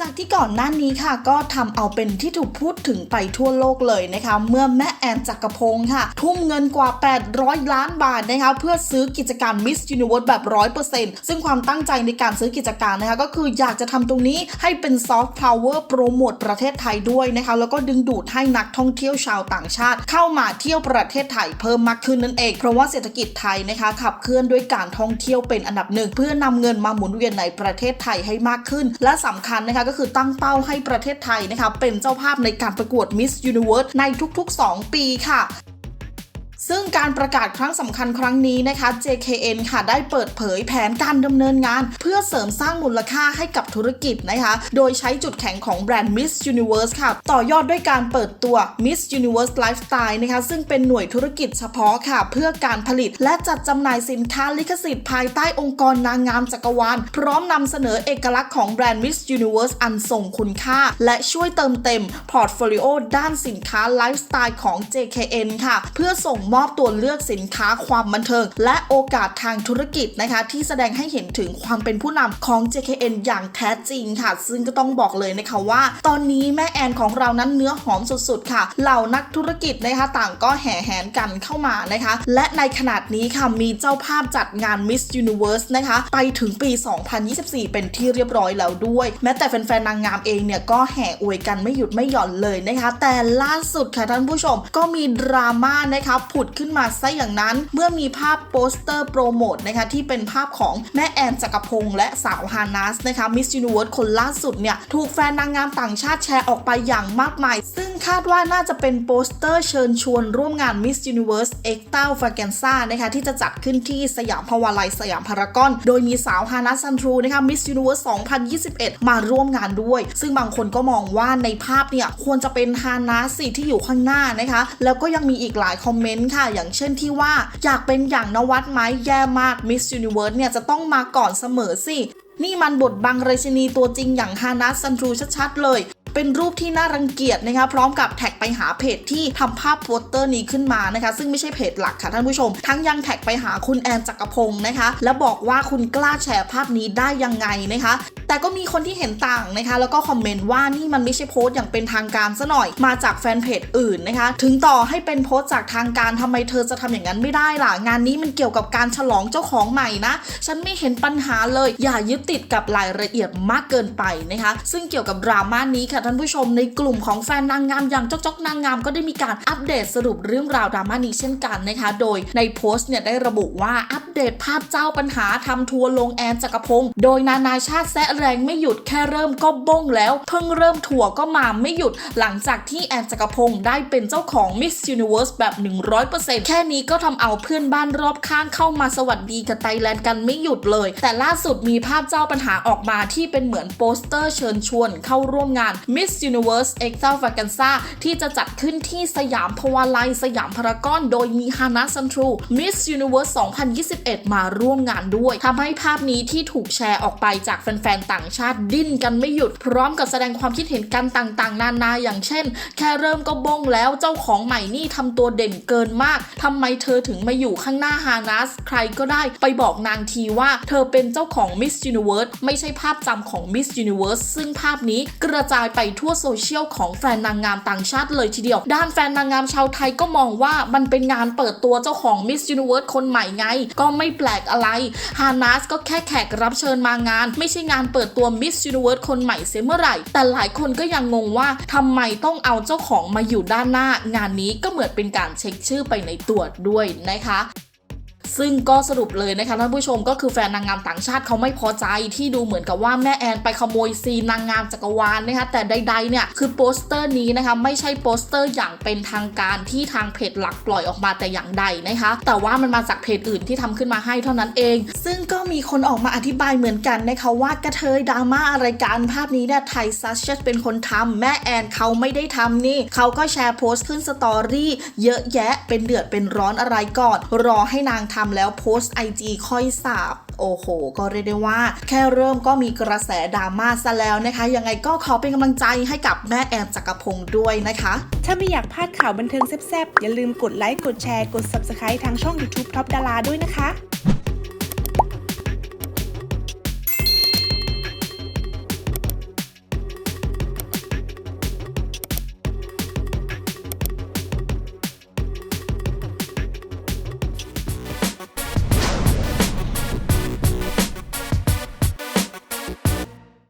จากที่ก่อนหน้านี้ค่ะก็ทำเอาเป็นที่ถูกพูดถึงไปทั่วโลกเลยนะคะ เมื่อแม่แอนจักรพงศ์ค่ะ ทุ่มเงินกว่า 800 ล้านบาทนะคะ เพื่อซื้อกิจการ Miss Universe แบบ 100%ซึ่งความตั้งใจในการซื้อกิจการนะคะ ก็คืออยากจะทำตรงนี้ให้เป็นซอฟต์พาวเวอร์โปรโมทประเทศไทยด้วยนะคะ แล้วก็ดึงดูดให้นักท่องเที่ยวชาวต่างชาติ เข้ามาเที่ยวประเทศไทยเพิ่มมากขึ้นนั่นเอง เพราะว่าเศรษฐกิจไทยนะคะขับเคลื่อนด้วยการท่องเที่ยวเป็นอันดับหนึ่งเพื่อนำเงินมาหมุนเวียนในประเทศไทยให้มากขึ้น และสำคัญนะคะก็คือตั้งเป้าให้ประเทศไทยนะคะเป็นเจ้าภาพในการประกวด Miss Universe ในทุกๆ 2 ปีค่ะ ซึ่งการประกาศครั้งสำคัญครั้งนี้นะคะ JKN ค่ะได้เปิดเผยแผนการดำเนินงาน เพื่อเสริมสร้างมูลค่าให้กับธุรกิจนะคะ โดยใช้จุดแข็งของแบรนด์ Miss Universe ค่ะ ต่อยอดด้วยการเปิดตัว Miss Universe Lifestyle นะคะ ซึ่งเป็นหน่วยธุรกิจเฉพาะค่ะ เพื่อการผลิตและจัดจำหน่ายสินค้าลิขสิทธิ์ภายใต้องค์กรนางงามจักรวาล พร้อมนำเสนอเอกลักษณ์ของแบรนด์ Miss Universe อันทรงคุณค่า และช่วยเติมเต็มพอร์ตโฟลิโอด้านสินค้าไลฟ์สไตล์ของ JKN ค่ะ เพื่อส่งมอบตัวเลือกสินค้าความบันเทิง และโอกาสทางธุรกิจนะคะ ที่แสดงให้เห็นถึงความเป็นผู้นำของ JKN อย่างแท้จริงค่ะ ซึ่งก็ต้องบอกเลยนะคะว่า ตอนนี้แม่แอนของเรานั้นเนื้อหอมสุดๆค่ะ เหล่านักธุรกิจนะคะต่างก็แห่แหนกันเข้ามานะคะ และในขนาดนี้ค่ะมีเจ้าภาพจัดงาน Miss Universe นะคะ ไปถึงปี 2024 เป็นที่เรียบร้อยแล้วด้วย แม้แต่แฟนๆนางงามเองเนี่ยก็แห่อวยกันไม่หยุดไม่หย่อนเลยนะคะ แต่ล่าสุดค่ะท่านผู้ชมก็มีดราม่านะคะผุดขึ้นมาซะอย่างนั้น เมื่อมีภาพโปสเตอร์โปรโมทนะคะที่เป็นภาพของแม่แอนจักรพงศ์และสาวฮานัสนะคะ Miss Universe คนล่าสุดเนี่ยถูกแฟนนางงามต่างชาติแชร์ออกไปอย่างมากมาย ซึ่งคาดว่าน่าจะเป็นโปสเตอร์เชิญชวนร่วมงาน Miss Universe X เต้าฟาแกนซ่านะคะที่จะจัดขึ้นที่สยามพาวาไลสยามพารากอน โดยมีสาวฮานัสซันทรูนะคะ Miss Universe 2021 มาร่วมงานด้วย ซึ่งบางคนก็มองว่าในภาพเนี่ยควรจะเป็นฮานัสสิที่อยู่ข้างหน้านะคะ แล้วก็ยังมีอีกหลายคอมเมนต์ค่ะอย่างเช่นที่ว่าอยากเป็นอย่างนวัดไหมแย่มากมิส s u นิเวิร์สเนี่ยจะต้องมาก่อนเสมอสิ นี่มันบทบังราชินีตัวจริงอย่างฮานาสันทรูชัดๆเลย เป็นรูปที่น่ารังเกียจนะคะ พร้อมกับแท็กไปหาเพจที่ทำภาพโปสเตอร์นี้ขึ้นมานะคะ ซึ่งไม่ใช่เพจหลักค่ะท่านผู้ชม ทั้งยังแท็กไปหาคุณแอนจักรพงศ์นะคะ และบอกว่าคุณกล้าแชร์ภาพนี้ได้ยังไงนะคะ แต่ก็มีคนที่เห็นต่างนะคะ แล้วก็คอมเมนต์ว่านี่มันไม่ใช่โพสต์อย่างเป็นทางการซะหน่อย มาจากแฟนเพจอื่นนะคะ ถึงต่อให้เป็นโพสต์จากทางการทำไมเธอจะทำอย่างนั้นไม่ได้ล่ะ งานนี้มันเกี่ยวกับการฉลองเจ้าของใหม่นะ ฉันไม่เห็นปัญหาเลย อย่ายึดติดกับรายละเอียดมากเกินไปนะคะ ซึ่งเกี่ยวกับดราม่านี้ค่ะท่านผู้ชมในกลุ่มของแฟนนางงามอย่างจอกจอกนางงามก็ได้มีการอัปเดตสรุปเรื่องราวดราม่านี้เช่นกันนะคะ โดยในโพสต์เนี่ยได้ระบุว่าอัปเดตภาพเจ้าปัญหาทำทัวร์ลงแอนจักรพงศ์โดยนานาชาติแซะแรงไม่หยุดแค่เริ่มก็บ้งแล้ว เพิ่งเริ่มทัวร์ก็มาไม่หยุดหลังจากที่แอนจักรพงศ์ได้เป็นเจ้าของ Miss Universe แบบ 100%แค่นี้ก็ทำเอาเพื่อนบ้านรอบข้างเข้ามาสวัสดีกับไทยแลนด์กันไม่หยุดเลย แต่ล่าสุดมีภาพเจ้าปัญหาออกมาที่เป็นเหมือนโปสเตอร์เชิญชวนเข้าร่วมงาน Miss Universe X t r a v a g a n z a ที่จะจัดขึ้นที่สยามพาวาไลสยามพารากอน โดยมีฮานาซันทรู Miss Universe 2021 มาร่วมงานด้วยทำให้ภาพนี้ที่ถูกแชร์ออกไปจากแฟนๆ ต่างชาติดิ้นกันไม่หยุด พร้อมกับแสดงความคิดเห็นกันต่างๆ นานาอย่างเช่น แค่เริ่มก็บงแล้วเจ้าของใหม่นี่ทำตัวเด่นเกินมากทำไมเธอถึงมาอยู่ข้างหน้าฮานัสใครก็ได้ไปบอกนางทีว่าเธอเป็นเจ้าของ Miss Universe ไม่ใช่ภาพจำของ Miss Universe ซึ่งภาพนี้กระจายไปทั่วโซเชียลของแฟนนางงามต่างชาติเลยทีเดียว ด้านแฟนนางงามชาวไทยก็มองว่ามันเป็นงานเปิดตัวเจ้าของ Miss Universe คนใหม่ไง ก็ไม่แปลกอะไรฮานัสก็แค่แขกรับเชิญมางาน ไม่ใช่งานเปิดตัว Miss Universe คนใหม่เสียเมื่อไหร่ แต่หลายคนก็ยังงงว่าทำไมต้องเอาเจ้าของมาอยู่ด้านหน้า งานนี้ก็เหมือนเป็นการเช็คชื่อไปในตัวด้วยนะคะ ซึ่งก็สรุปเลยนะคะท่านผู้ชมก็คือแฟนนางงามต่างชาติเขาไม่พอใจที่ดูเหมือนกับว่าแม่แอนไปขโมยซีนนางงามจักรวาลนะคะแต่ใดๆเนี่ยคือโปสเตอร์นี้นะคะไม่ใช่โปสเตอร์อย่างเป็นทางการที่ทางเพจหลักปล่อยออกมาแต่อย่างใดนะคะ แต่ว่ามันมาจากเพจอื่นที่ทำขึ้นมาให้เท่านั้นเอง ซึ่งก็มีคนออกมาอธิบายเหมือนกันนะคะว่ากระเทยดราม่าอะไรกันภาพนี้เนี่ยไทยซัชเชตเป็นคนทำแม่แอนเขาไม่ได้ทำนี่เขาก็แชร์โพสต์ขึ้นสตอรี่เยอะแยะเป็นเดือดเป็นร้อนอะไรก่อน รอให้นางททำแล้วโพสต์ไอจีค่อยสาบโอ้โห ก็เรียกได้ว่า แค่เริ่มก็มีกระแสดราม่าซะแล้วนะคะ ยังไงก็ขอเป็นกำลังใจให้กับแม่แอมจักรพงศ์ด้วยนะคะ ถ้าไม่อยากพลาดข่าวบันเทิงแซ่บๆ อย่าลืมกดไลค์ กดแชร์ กด Subscribe ทางช่อง YouTube Top ดาราด้วยนะคะ